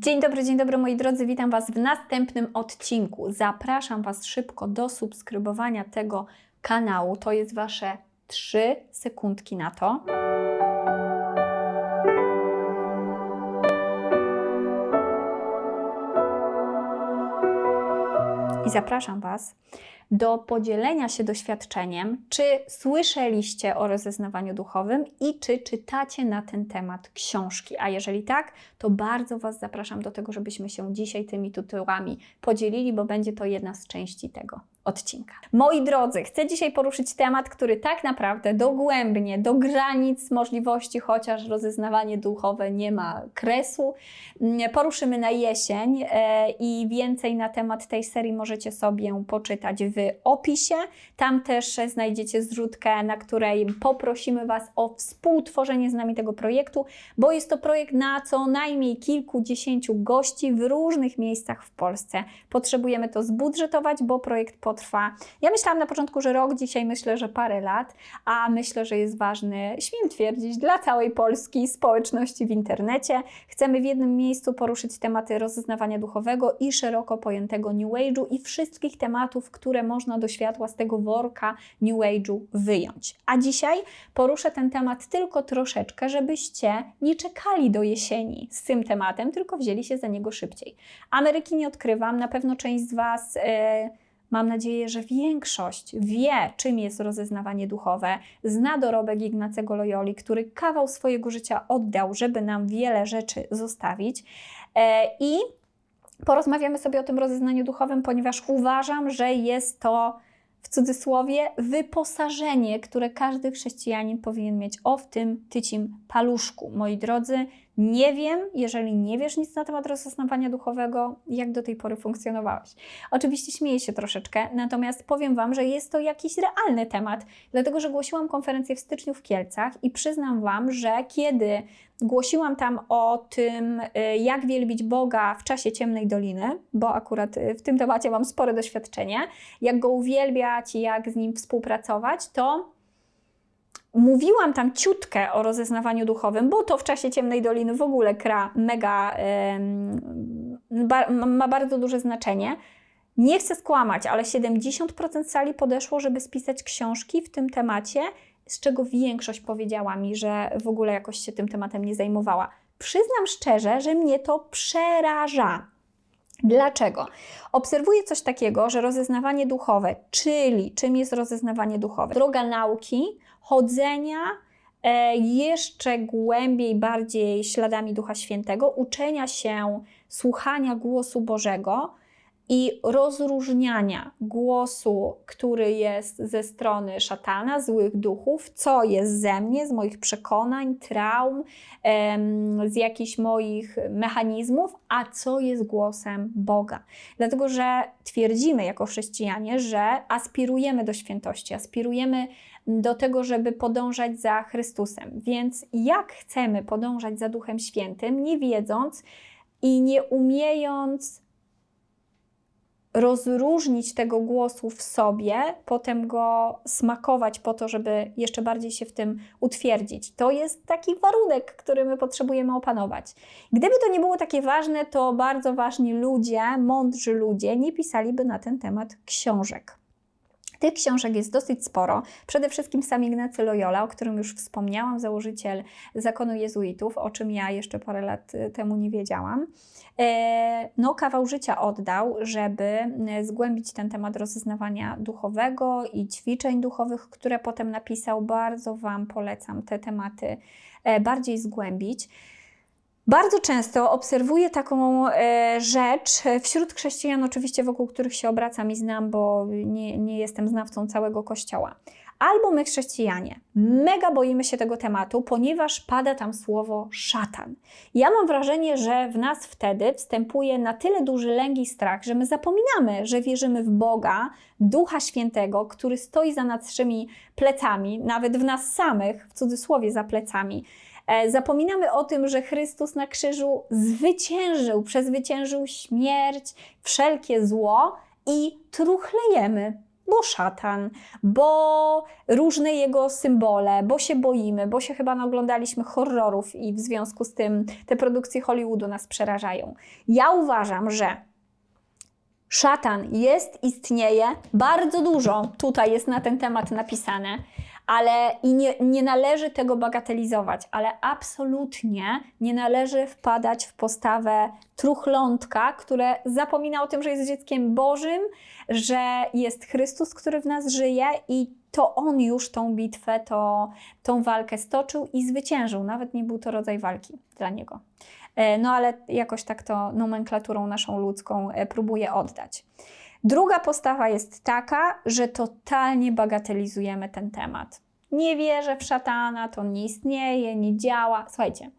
Dzień dobry, dzień dobry moi drodzy, witam Was w następnym odcinku. Zapraszam Was szybko do subskrybowania tego kanału. To jest Wasze 3 sekundki na to. I zapraszam Was do podzielenia się doświadczeniem, czy słyszeliście o rozeznawaniu duchowym i czy czytacie na ten temat książki. A jeżeli tak, to bardzo Was zapraszam do tego, żebyśmy się dzisiaj tymi tytułami podzielili, bo będzie to jedna z części tego odcinka. Moi drodzy, chcę dzisiaj poruszyć temat, który tak naprawdę dogłębnie, do granic możliwości, chociaż rozeznawanie duchowe nie ma kresu, mm, poruszymy na jesień e, i więcej na temat tej serii możecie sobie poczytać w opisie. Tam też znajdziecie zrzutkę, na której poprosimy Was o współtworzenie z nami tego projektu, bo jest to projekt na co najmniej kilkudziesięciu gości w różnych miejscach w Polsce. Potrzebujemy to zbudżetować, bo projekt potrwa. Ja myślałam na początku, że rok, dzisiaj myślę, że parę lat, a myślę, że jest ważny, śmiem twierdzić, dla całej Polski społeczności w internecie. Chcemy w jednym miejscu poruszyć tematy rozeznawania duchowego i szeroko pojętego New Age'u i wszystkich tematów, które można do światła z tego worka New Age'u wyjąć. A dzisiaj poruszę ten temat tylko troszeczkę, żebyście nie czekali do jesieni z tym tematem, tylko wzięli się za niego szybciej. Ameryki nie odkrywam, na pewno część z Was. Yy, Mam nadzieję, że większość wie, czym jest rozeznawanie duchowe, zna dorobek Ignacego Loyoli, który kawał swojego życia oddał, żeby nam wiele rzeczy zostawić. E, I porozmawiamy sobie o tym rozeznaniu duchowym, ponieważ uważam, że jest to w cudzysłowie wyposażenie, które każdy chrześcijanin powinien mieć o w tym tycim paluszku. Moi drodzy, nie wiem, jeżeli nie wiesz nic na temat rozeznawania duchowego, jak do tej pory funkcjonowałeś. Oczywiście śmieję się troszeczkę, natomiast powiem Wam, że jest to jakiś realny temat, dlatego że głosiłam konferencję w styczniu w Kielcach i przyznam Wam, że kiedy głosiłam tam o tym, y, jak wielbić Boga w czasie ciemnej doliny, bo akurat y, w tym temacie mam spore doświadczenie, jak go uwielbiać jak z nim współpracować, to Mówiłam tam ciutkę o rozeznawaniu duchowym, bo to w czasie Ciemnej Doliny w ogóle kra mega ma bardzo duże znaczenie. Nie chcę skłamać, ale 70% sali podeszło, żeby spisać książki w tym temacie, z czego większość powiedziała mi, że w ogóle jakoś się tym tematem nie zajmowała. Przyznam szczerze, że mnie to przeraża. Dlaczego? Obserwuję coś takiego, że rozeznawanie duchowe, czyli czym jest rozeznawanie duchowe? Droga nauki, chodzenia e, jeszcze głębiej, bardziej śladami Ducha Świętego, uczenia się słuchania głosu Bożego i rozróżniania głosu, który jest ze strony szatana, złych duchów, co jest ze mnie, z moich przekonań, traum, z jakichś moich mechanizmów, a co jest głosem Boga. Dlatego, że twierdzimy jako chrześcijanie, że aspirujemy do świętości, aspirujemy do tego, żeby podążać za Chrystusem. Więc jak chcemy podążać za Duchem Świętym, nie wiedząc i nie umiejąc rozróżnić tego głosu w sobie, potem go smakować po to, żeby jeszcze bardziej się w tym utwierdzić. To jest taki warunek, który my potrzebujemy opanować. Gdyby to nie było takie ważne, to bardzo ważni ludzie, mądrzy ludzie nie pisaliby na ten temat książek. Tych książek jest dosyć sporo. Przede wszystkim sam Ignacy Loyola, o którym już wspomniałam, założyciel zakonu jezuitów, o czym ja jeszcze parę lat y, temu nie wiedziałam. E, no, kawał życia oddał, żeby y, zgłębić ten temat rozeznawania duchowego i ćwiczeń duchowych, które potem napisał. Bardzo Wam polecam te tematy e, bardziej zgłębić. Bardzo często obserwuję taką e, rzecz wśród chrześcijan, oczywiście wokół których się obracam i znam, bo nie, nie jestem znawcą całego kościoła. Albo my, chrześcijanie, mega boimy się tego tematu, ponieważ pada tam słowo szatan. Ja mam wrażenie, że w nas wtedy wstępuje na tyle duży lęk i strach, że my zapominamy, że wierzymy w Boga, Ducha Świętego, który stoi za naszymi plecami, nawet w nas samych, w cudzysłowie za plecami E, zapominamy o tym, że Chrystus na krzyżu zwyciężył, przezwyciężył śmierć, wszelkie zło i truchlejemy. bo szatan, bo różne jego symbole, bo się boimy, bo się chyba naoglądaliśmy horrorów i w związku z tym te produkcje Hollywoodu nas przerażają. Ja uważam, że szatan jest, istnieje, bardzo dużo tutaj jest na ten temat napisane, ale i nie, nie należy tego bagatelizować, ale absolutnie nie należy wpadać w postawę truchlątka, które zapomina o tym, że jest dzieckiem Bożym, że jest Chrystus, który w nas żyje i to On już tą bitwę, to, tą walkę stoczył i zwyciężył. Nawet nie był to rodzaj walki dla Niego. E, no ale jakoś tak to nomenklaturą naszą ludzką e, próbuje oddać. Druga postawa jest taka, że totalnie bagatelizujemy ten temat. Nie wierzę w szatana, to nie istnieje, nie działa. Słuchajcie,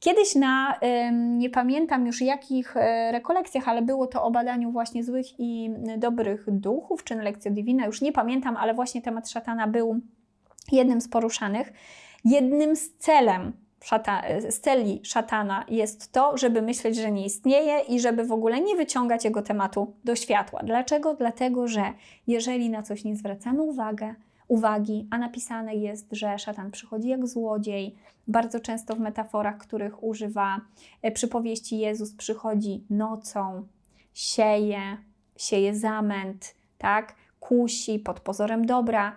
kiedyś na, nie pamiętam już jakich e, rekolekcjach, ale było to o badaniu właśnie złych i dobrych duchów, czy lekcja divina, już nie pamiętam, ale właśnie temat szatana był jednym z poruszanych. Jednym z celem szata, z celi szatana jest to, żeby myśleć, że nie istnieje i żeby w ogóle nie wyciągać jego tematu do światła. Dlaczego? Dlatego, że jeżeli na coś nie zwracamy uwagę, uwagi, a napisane jest, że szatan przychodzi jak złodziej, bardzo często w metaforach, których używa e, przypowieści Jezus, przychodzi nocą, sieje, sieje zamęt, tak? kusi pod pozorem dobra,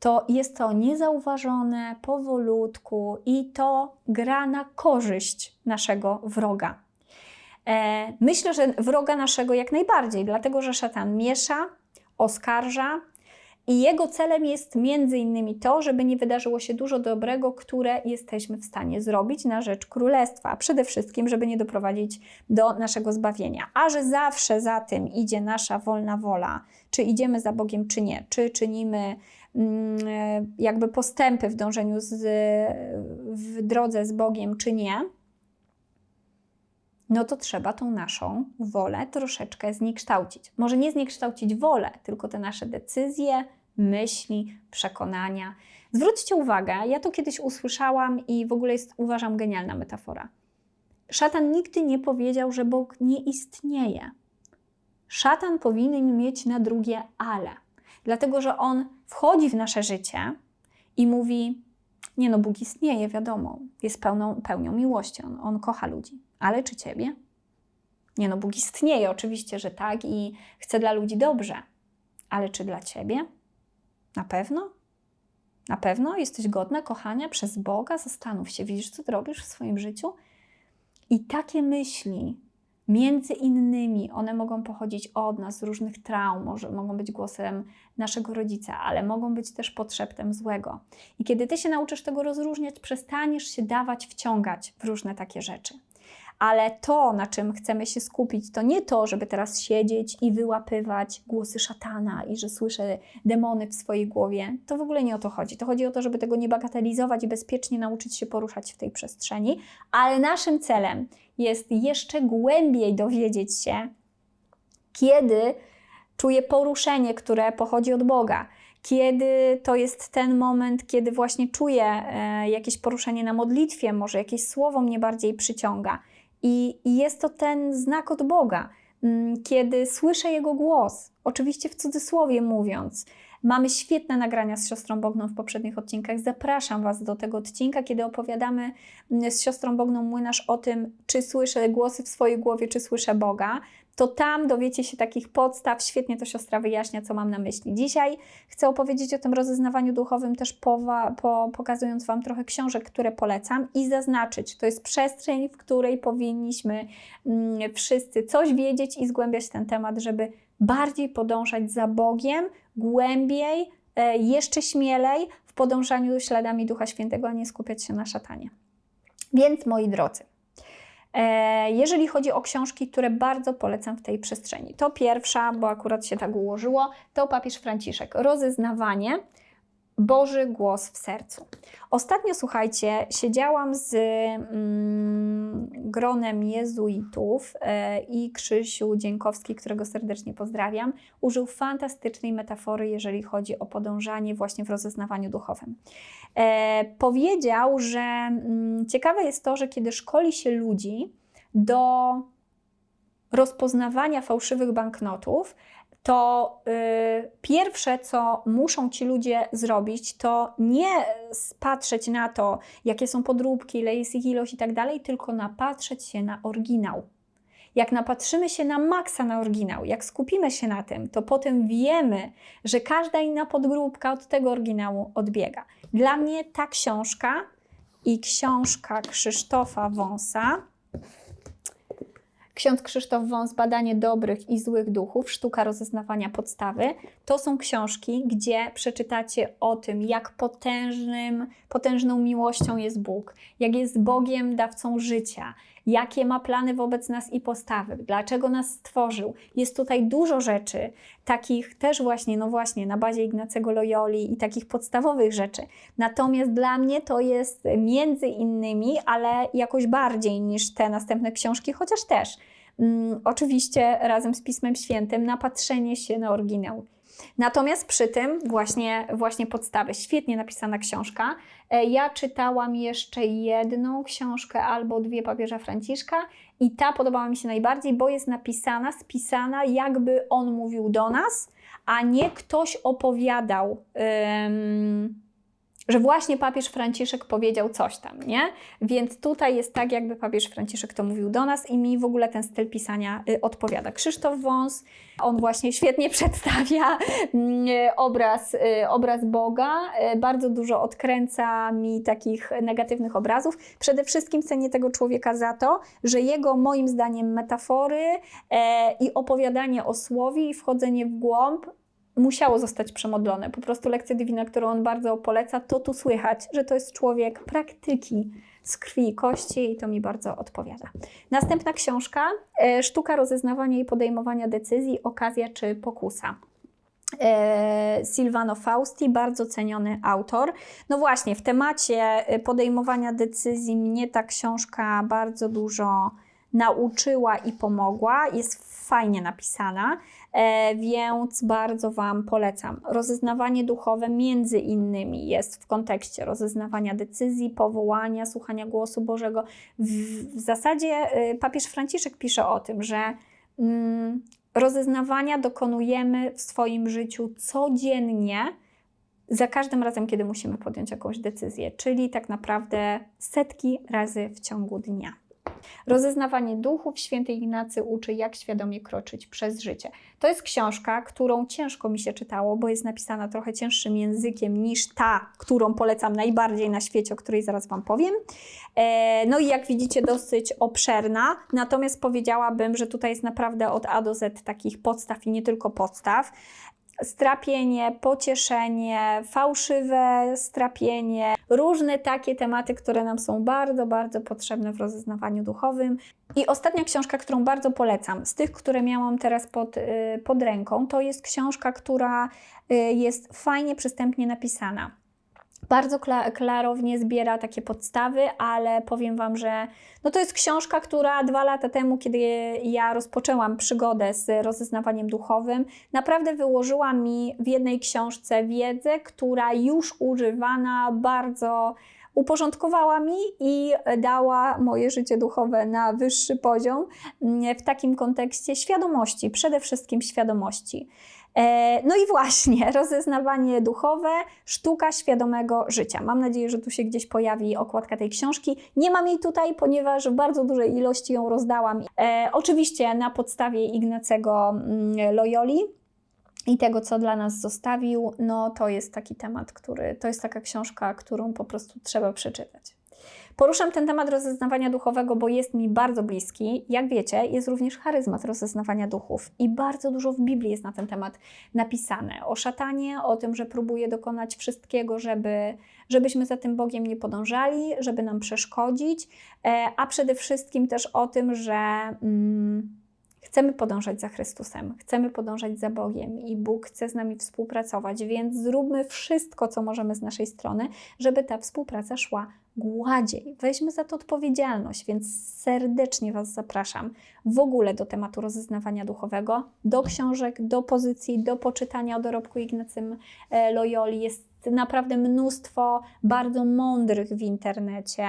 to jest to niezauważone, powolutku i to gra na korzyść naszego wroga. E, myślę, że wroga naszego jak najbardziej, dlatego że szatan miesza, oskarża i jego celem jest między innymi to, żeby nie wydarzyło się dużo dobrego, które jesteśmy w stanie zrobić na rzecz królestwa, a przede wszystkim, żeby nie doprowadzić do naszego zbawienia. A że zawsze za tym idzie nasza wolna wola, czy idziemy za Bogiem, czy nie, czy czynimy Mm, e, jakby postępy w dążeniu z, w drodze z Bogiem, czy nie, no to trzeba tą naszą wolę troszeczkę zniekształcić. Może nie zniekształcić wolę, tylko te nasze decyzje, myśli, przekonania. Zwróćcie uwagę, ja to kiedyś usłyszałam i w ogóle jest, uważam, genialna metafora. Szatan nigdy nie powiedział, że Bóg nie istnieje. Szatan powinien mieć na drugie ale dlatego że on wchodzi w nasze życie i mówi: Nie, no, Bóg istnieje, wiadomo, jest pełną, pełnią miłości, on, on kocha ludzi, ale czy ciebie? Nie, no, Bóg istnieje, oczywiście, że tak i chce dla ludzi dobrze, ale czy dla ciebie? Na pewno? Na pewno jesteś godna kochania przez Boga? Zastanów się, widzisz, co robisz w swoim życiu? I takie myśli Między innymi one mogą pochodzić od nas, z różnych traum, może, mogą być głosem naszego rodzica, ale mogą być też podszeptem złego. I kiedy ty się nauczysz tego rozróżniać, przestaniesz się dawać wciągać w różne takie rzeczy ale to, na czym chcemy się skupić, to nie to, żeby teraz siedzieć i wyłapywać głosy szatana i że słyszę demony w swojej głowie. To w ogóle nie o to chodzi. To chodzi o to, żeby tego nie bagatelizować i bezpiecznie nauczyć się poruszać w tej przestrzeni, ale naszym celem jest jeszcze głębiej dowiedzieć się, kiedy czuję poruszenie, które pochodzi od Boga kiedy to jest ten moment, kiedy właśnie czuję e, jakieś poruszenie na modlitwie, może jakieś słowo mnie bardziej przyciąga. I, I jest to ten znak od Boga, mm, kiedy słyszę Jego głos, oczywiście w cudzysłowie mówiąc. Mamy świetne nagrania z siostrą Bogną w poprzednich odcinkach. Zapraszam Was do tego odcinka, kiedy opowiadamy mm, z siostrą Bogną Młynarz o tym, czy słyszę głosy w swojej głowie, czy słyszę Boga to tam dowiecie się takich podstaw. Świetnie to siostra wyjaśnia, co mam na myśli. Dzisiaj chcę opowiedzieć o tym rozeznawaniu duchowym, też po, pokazując Wam trochę książek, które polecam i zaznaczyć, to jest przestrzeń, w której powinniśmy mm, wszyscy coś wiedzieć i zgłębiać ten temat, żeby bardziej podążać za Bogiem, głębiej, e, jeszcze śmielej w podążaniu śladami Ducha Świętego, a nie skupiać się na szatanie. Więc moi drodzy, E, jeżeli chodzi o książki, które bardzo polecam w tej przestrzeni, to pierwsza, bo akurat się tak ułożyło, to papież Franciszek. Rozeznawanie. Boży głos w sercu. Ostatnio, słuchajcie, siedziałam z mm, gronem jezuitów e, i Krzysiu Dzienkowski, którego serdecznie pozdrawiam, użył fantastycznej metafory, jeżeli chodzi o podążanie właśnie w rozeznawaniu duchowym. E, powiedział, że mm, ciekawe jest to, że kiedy szkoli się ludzi do rozpoznawania fałszywych banknotów, to y, pierwsze, co muszą ci ludzie zrobić, to nie patrzeć na to, jakie są podróbki, ile jest ich ilość i tak dalej, tylko napatrzeć się na oryginał. Jak napatrzymy się na maksa na oryginał, jak skupimy się na tym, to potem wiemy, że każda inna podgróbka od tego oryginału odbiega. Dla mnie ta książka i książka Krzysztofa Wąsa Ksiądz Krzysztof Wąs, Badanie dobrych i złych duchów, Sztuka rozeznawania podstawy. To są książki, gdzie przeczytacie o tym, jak potężnym, potężną miłością jest Bóg, jak jest Bogiem dawcą życia, jakie ma plany wobec nas i postawy, dlaczego nas stworzył. Jest tutaj dużo rzeczy, takich też właśnie, no właśnie, na bazie Ignacego Loyoli i takich podstawowych rzeczy. Natomiast dla mnie to jest między innymi, ale jakoś bardziej niż te następne książki, chociaż też. Mm, oczywiście razem z Pismem Świętym napatrzenie się na oryginał. Natomiast przy tym właśnie, właśnie podstawy. Świetnie napisana książka. E, ja czytałam jeszcze jedną książkę albo dwie papieża Franciszka i ta podobała mi się najbardziej, bo jest napisana, spisana, jakby on mówił do nas, a nie ktoś opowiadał. Że właśnie papież Franciszek powiedział coś tam, nie? Więc tutaj jest tak, jakby papież Franciszek to mówił do nas i mi w ogóle ten styl pisania y, odpowiada. Krzysztof Wąs, on właśnie świetnie przedstawia mm, obraz, y, obraz Boga, y, bardzo dużo odkręca mi takich negatywnych obrazów. Przede wszystkim cenię tego człowieka za to, że jego moim zdaniem metafory e, i opowiadanie o słowie i wchodzenie w głąb musiało zostać przemodlone. Po prostu lekcja Divina, którą on bardzo poleca, to tu słychać, że to jest człowiek praktyki z krwi i kości i to mi bardzo odpowiada. Następna książka, e, Sztuka rozeznawania i podejmowania decyzji, okazja czy pokusa. E, Silvano Fausti, bardzo ceniony autor. No właśnie, w temacie e, podejmowania decyzji mnie ta książka bardzo dużo nauczyła i pomogła. Jest fajnie napisana. E, więc bardzo Wam polecam. Rozeznawanie duchowe między innymi jest w kontekście rozeznawania decyzji, powołania, słuchania głosu Bożego. W, w zasadzie y, papież Franciszek pisze o tym, że mm, rozeznawania dokonujemy w swoim życiu codziennie, za każdym razem, kiedy musimy podjąć jakąś decyzję, czyli tak naprawdę setki razy w ciągu dnia. Rozeznawanie duchów święty Ignacy uczy, jak świadomie kroczyć przez życie. To jest książka, którą ciężko mi się czytało, bo jest napisana trochę cięższym językiem niż ta, którą polecam najbardziej na świecie, o której zaraz Wam powiem. E, no i jak widzicie, dosyć obszerna, natomiast powiedziałabym, że tutaj jest naprawdę od A do Z takich podstaw i nie tylko podstaw strapienie, pocieszenie, fałszywe strapienie, różne takie tematy, które nam są bardzo, bardzo potrzebne w rozeznawaniu duchowym. I ostatnia książka, którą bardzo polecam, z tych, które miałam teraz pod, y, pod ręką, to jest książka, która y, jest fajnie, przystępnie napisana bardzo klarownie zbiera takie podstawy, ale powiem Wam, że no to jest książka, która dwa lata temu, kiedy ja rozpoczęłam przygodę z rozeznawaniem duchowym, naprawdę wyłożyła mi w jednej książce wiedzę, która już używana bardzo uporządkowała mi i dała moje życie duchowe na wyższy poziom w takim kontekście świadomości, przede wszystkim świadomości. E, no i właśnie, rozeznawanie duchowe, sztuka świadomego życia. Mam nadzieję, że tu się gdzieś pojawi okładka tej książki. Nie mam jej tutaj, ponieważ w bardzo dużej ilości ją rozdałam. E, oczywiście na podstawie Ignacego mm, Loyoli i tego, co dla nas zostawił, no to jest taki temat, który, to jest taka książka, którą po prostu trzeba przeczytać. Poruszam ten temat rozeznawania duchowego, bo jest mi bardzo bliski. Jak wiecie, jest również charyzmat rozeznawania duchów i bardzo dużo w Biblii jest na ten temat napisane. O szatanie, o tym, że próbuje dokonać wszystkiego, żeby, żebyśmy za tym Bogiem nie podążali, żeby nam przeszkodzić, e, a przede wszystkim też o tym, że. Mm, Chcemy podążać za Chrystusem, chcemy podążać za Bogiem i Bóg chce z nami współpracować, więc zróbmy wszystko, co możemy z naszej strony, żeby ta współpraca szła gładziej. Weźmy za to odpowiedzialność, więc serdecznie Was zapraszam w ogóle do tematu rozeznawania duchowego, do książek, do pozycji, do poczytania o dorobku Ignacym e, Loyoli. Jest naprawdę mnóstwo bardzo mądrych w internecie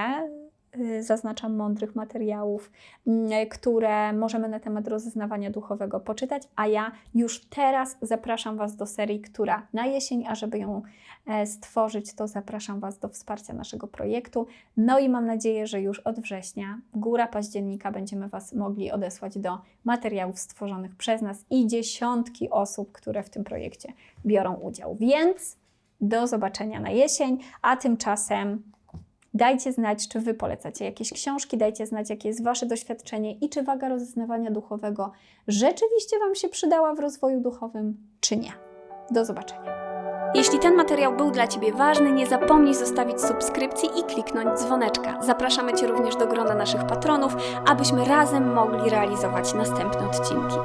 zaznaczam mądrych materiałów, mm, które możemy na temat rozeznawania duchowego poczytać, a ja już teraz zapraszam Was do serii, która na jesień, a żeby ją e, stworzyć, to zapraszam Was do wsparcia naszego projektu. No i mam nadzieję, że już od września, góra października, będziemy Was mogli odesłać do materiałów stworzonych przez nas i dziesiątki osób, które w tym projekcie biorą udział. Więc do zobaczenia na jesień, a tymczasem dajcie znać, czy Wy polecacie jakieś książki, dajcie znać, jakie jest Wasze doświadczenie i czy waga rozeznawania duchowego rzeczywiście Wam się przydała w rozwoju duchowym, czy nie. Do zobaczenia. Jeśli ten materiał był dla Ciebie ważny, nie zapomnij zostawić subskrypcji i kliknąć dzwoneczka. Zapraszamy Cię również do grona naszych patronów, abyśmy razem mogli realizować następne odcinki.